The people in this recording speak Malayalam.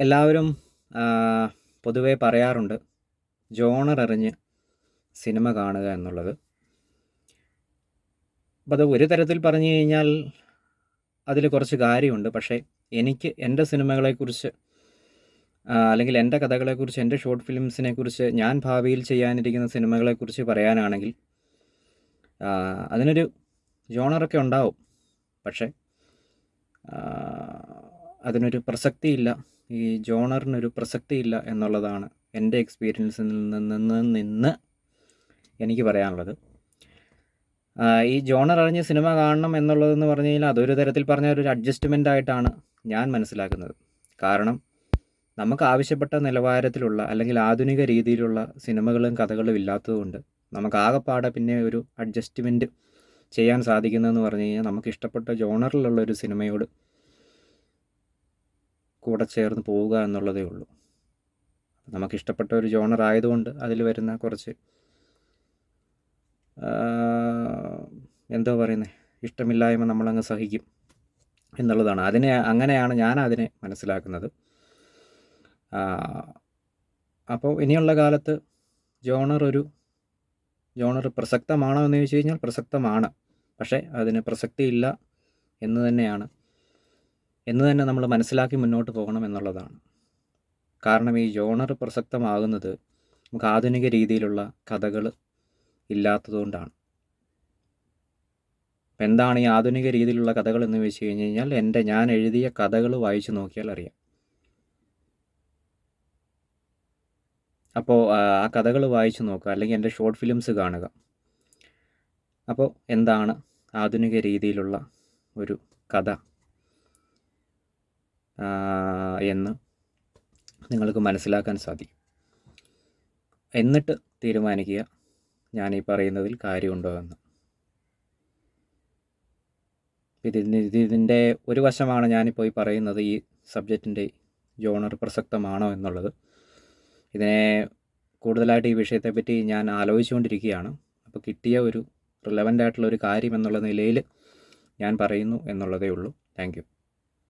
എല്ലാവരും പൊതുവേ പറയാറുണ്ട് ജോണർ അറിഞ്ഞ് സിനിമ കാണുക എന്നുള്ളത്. അപ്പം അത് ഒരു തരത്തിൽ പറഞ്ഞു കഴിഞ്ഞാൽ അതിൽ കുറച്ച് കാര്യമുണ്ട്. പക്ഷേ എനിക്ക് എന്റെ സിനിമകളെക്കുറിച്ച് അല്ലെങ്കിൽ എന്റെ കഥകളെക്കുറിച്ച് എന്റെ ഷോർട്ട് ഫിലിംസിനെ കുറിച്ച് ഞാൻ ഭാവിയിൽ ചെയ്യാനിരിക്കുന്ന സിനിമകളെക്കുറിച്ച് പറയാനാണെങ്കിൽ അതിനൊരു ജോണറൊക്കെ ഉണ്ടാവും. പക്ഷേ അതിനൊരു പ്രസക്തിയില്ല. ഈ ജോണറിനൊരു പ്രസക്തിയില്ല എന്നുള്ളതാണ് എന്റെ എക്സ്പീരിയൻസിൽ നിന്ന് നിന്ന് എനിക്ക് പറയാനുള്ളത്. ഈ ജോണർ അറിഞ്ഞ് സിനിമ കാണണം എന്നുള്ളതെന്ന് പറഞ്ഞു കഴിഞ്ഞാൽ അതൊരു തരത്തിൽ പറഞ്ഞ ഒരു അഡ്ജസ്റ്റ്മെന്റ് ആയിട്ടാണ് ഞാൻ മനസ്സിലാക്കുന്നത്. കാരണം നമുക്ക് ആവശ്യപ്പെട്ട നിലവാരത്തിലുള്ള അല്ലെങ്കിൽ ആധുനിക രീതിയിലുള്ള സിനിമകളും കഥകളും ഇല്ലാത്തതുകൊണ്ട് നമുക്ക് ആകെപ്പാടെ പിന്നെ ഒരു അഡ്ജസ്റ്റ്മെന്റ് ചെയ്യാൻ സാധിക്കുന്നതെന്ന് പറഞ്ഞു കഴിഞ്ഞാൽ നമുക്ക് ഇഷ്ടപ്പെട്ട ജോണറിലുള്ള ഒരു സിനിമയോട് കൂടെ ചേർന്ന് പോവുക എന്നുള്ളതേ ഉള്ളൂ. നമുക്കിഷ്ടപ്പെട്ട ഒരു ജോണർ ആയതുകൊണ്ട് അതിൽ വരുന്ന കുറച്ച് എന്തോ പറയുന്നത് ഇഷ്ടമില്ലായ്മ നമ്മളങ്ങ് സഹിക്കും എന്നുള്ളതാണ്. അതിനെ അങ്ങനെയാണ് ഞാൻ അതിനെ മനസ്സിലാക്കുന്നത് അപ്പോൾ ഇനിയുള്ള കാലത്ത് ജോണർ ഒരു ജോണർ പ്രസക്തമാണോ എന്ന് ചോദിച്ചു കഴിഞ്ഞാൽ പ്രസക്തമാണ്. പക്ഷേ അതിന് പ്രസക്തിയില്ല എന്ന് തന്നെയാണ് എന്ന് തന്നെ നമ്മൾ മനസ്സിലാക്കി മുന്നോട്ട് പോകണം എന്നുള്ളതാണ്. കാരണം ഈ ജോണർ പ്രസക്തമാകുന്നത് നമുക്ക് ആധുനിക രീതിയിലുള്ള കഥകൾ ഇല്ലാത്തതുകൊണ്ടാണ് അപ്പം എന്താണ് ഈ ആധുനിക രീതിയിലുള്ള കഥകൾ എന്ന് വെച്ച് കഴിഞ്ഞ് കഴിഞ്ഞാൽ എന്റെ ഞാൻ എഴുതിയ കഥകൾ വായിച്ചു നോക്കിയാൽ അറിയാം. അപ്പോൾ ആ കഥകൾ വായിച്ചു നോക്കുക അല്ലെങ്കിൽ എന്റെ ഷോർട്ട് ഫിലിംസ് കാണുക. അപ്പോൾ എന്താണ് ആധുനിക രീതിയിലുള്ള ഒരു കഥ? എന്ന് നിങ്ങൾക്ക് മനസ്സിലാക്കാൻ സാധിക്കും. എന്നിട്ട് തീരുമാനിക്കുക ഞാൻ ഈ പറയുന്നതിൽ കാര്യമുണ്ടോ എന്ന്. ഇതിന് ഇത് ഇതിന്റെ ഒരു വശമാണ് ഞാനിപ്പോൾ ഈ പറയുന്നത് ഈ സബ്ജക്റ്റിന്റെ ജോണർ പ്രസക്തമാണോ എന്നുള്ളത്. ഇതിനെ കൂടുതലായിട്ട് ഈ വിഷയത്തെപ്പറ്റി ഞാൻ ആലോചിച്ചുകൊണ്ടിരിക്കുകയാണ്. അപ്പോൾ കിട്ടിയ ഒരു റിലവന്റ് ആയിട്ടുള്ള ഒരു കാര്യം എന്നുള്ള നിലയിൽ ഞാൻ പറയുന്നു എന്നുള്ളതേ ഉള്ളൂ. താങ്ക്